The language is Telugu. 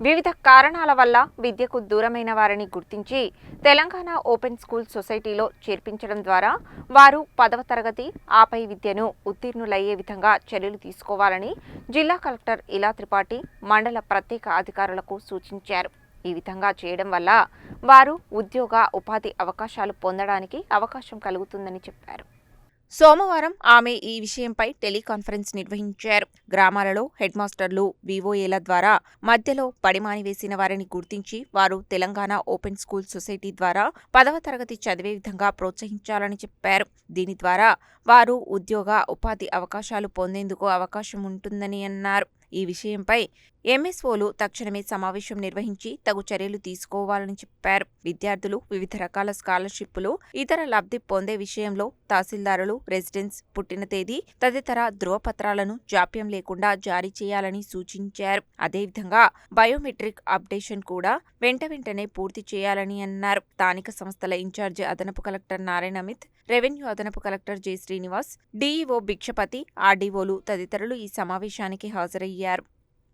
వివిధ కారణాల వల్ల విద్యకు దూరమైన వారిని గుర్తించి తెలంగాణ ఓపెన్ స్కూల్ సొసైటీలో చేర్పించడం ద్వారా వారు పదవ తరగతి ఆపై విద్యను ఉత్తీర్ణులయ్యే విధంగా చర్యలు తీసుకోవాలని జిల్లా కలెక్టర్ ఇలా త్రిపాఠి మండల ప్రత్యేక అధికారులకు సూచించారు. ఈ విధంగా చేయడం వల్ల వారు ఉద్యోగ ఉపాధి అవకాశాలు పొందడానికి అవకాశం కలుగుతుందని చెప్పారు. సోమవారం ఆమె ఈ విషయంపై టెలికాన్ఫరెన్స్ నిర్వహించారు. గ్రామాలలో హెడ్ మాస్టర్లు వివోఏల ద్వారా మధ్యలో పడిమాని వేసిన వారిని గుర్తించి వారు తెలంగాణ ఓపెన్ స్కూల్ సొసైటీ ద్వారా పదవ తరగతి చదివే విధంగా ప్రోత్సహించాలని చెప్పారు. దీని ద్వారా వారు ఉద్యోగ ఉపాధి అవకాశాలు పొందేందుకు అవకాశం ఉంటుందని అన్నారు. ఈ విషయంపై ఎంఎస్ఓలు తక్షణమే సమావేశం నిర్వహించి తగు చర్యలు తీసుకోవాలని చెప్పారు. విద్యార్థులు వివిధ రకాల స్కాలర్షిప్లు ఇతర లబ్ధి పొందే విషయంలో తహసీల్దారులు రెసిడెన్స్ పుట్టిన తేదీ తదితర ధృవపత్రాలను జాప్యం లేకుండా జారీ చేయాలని సూచించారు. అదేవిధంగా బయోమెట్రిక్ అప్డేషన్ కూడా వెంట వెంటనే పూర్తి చేయాలని అన్నారు. స్థానిక సంస్థల ఇన్ఛార్జి అదనపు కలెక్టర్ నారాయణ అమిత్ రెవెన్యూ అదనపు collector J Srinivas DEO Bhikshapathi ఆర్డీఓలు తదితరులు ఈ సమావేశానికి హాజరయ్యారు. estudiar